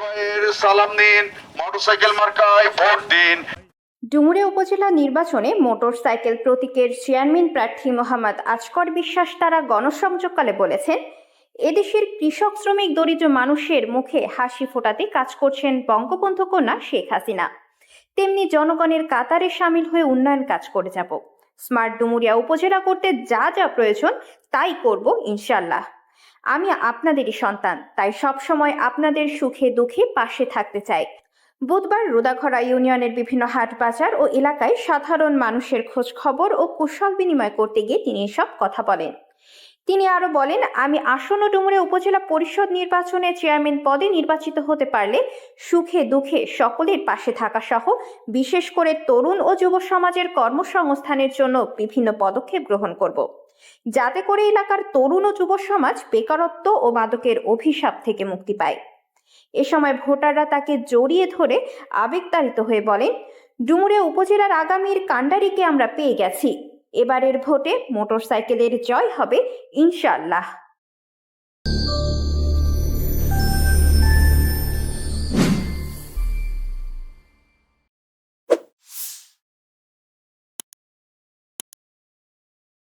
সবাইয়ের সালাম মোটরসাইকেল মার্কায় ভোট দিন। ডুমুরে উপজেলা নির্বাচনে মোটরসাইকেল প্রতীকের চেয়ারম্যান প্রার্থী মোহাম্মদ আজকর বিশ্বাস তারা গণসংযোগকালে বলেছেন, এদেশের কৃষক, শ্রমিক, দরিদ্র মানুষের মুখে হাসি ফোটাতে কাজ করছেন বঙ্গবন্ধু কন্যা শেখ হাসিনা। তেমনি জনগণের কাতারে সামিল হয়ে উন্নয়ন কাজ করে যাব। স্মার্ট ডুমুরিয়া উপজেলা করতে যা যা প্রয়োজন, তাই করব ইনশাল্লাহ আমি আপনাদেরই সন্তান, তাই সবসময় আপনাদের সুখে দুঃখে পাশে থাকতে চাই। বুধবার রোদাখরা ইউনিয়নের বিভিন্ন হাট বাজার ও এলাকায় সাধারণ মানুষের খোঁজ খবর ও কুশল বিনিময় করতে গিয়ে তিনি এসব কথা বলেন। তিনি আরও বলেন, আমি আসন্ন ডুমুরে উপজেলা পরিষদ নির্বাচনে চেয়ারম্যান পদে নির্বাচিত হতে পারলে সুখে দুঃখে সকলের পাশে থাকা সহ বিশেষ করে তরুণ ও যুব সমাজের কর্মসংস্থানের জন্য বিভিন্ন পদক্ষেপ গ্রহণ করব। যাতে করে এলাকার তরুণ ও যুব সমাজ বেকারত্ব ও মাদকের অভিশাপ থেকে মুক্তি পায়। এ সময় ভোটাররা তাকে জড়িয়ে ধরে আবেগতাড়িত হয়ে বলেন, ডুমুরে উপজেলার আগামীর কাণ্ডারিকে আমরা পেয়ে গেছি। এবারের ভোটে মোটরসাইকেলের জয় হবে ইনশাআল্লাহ।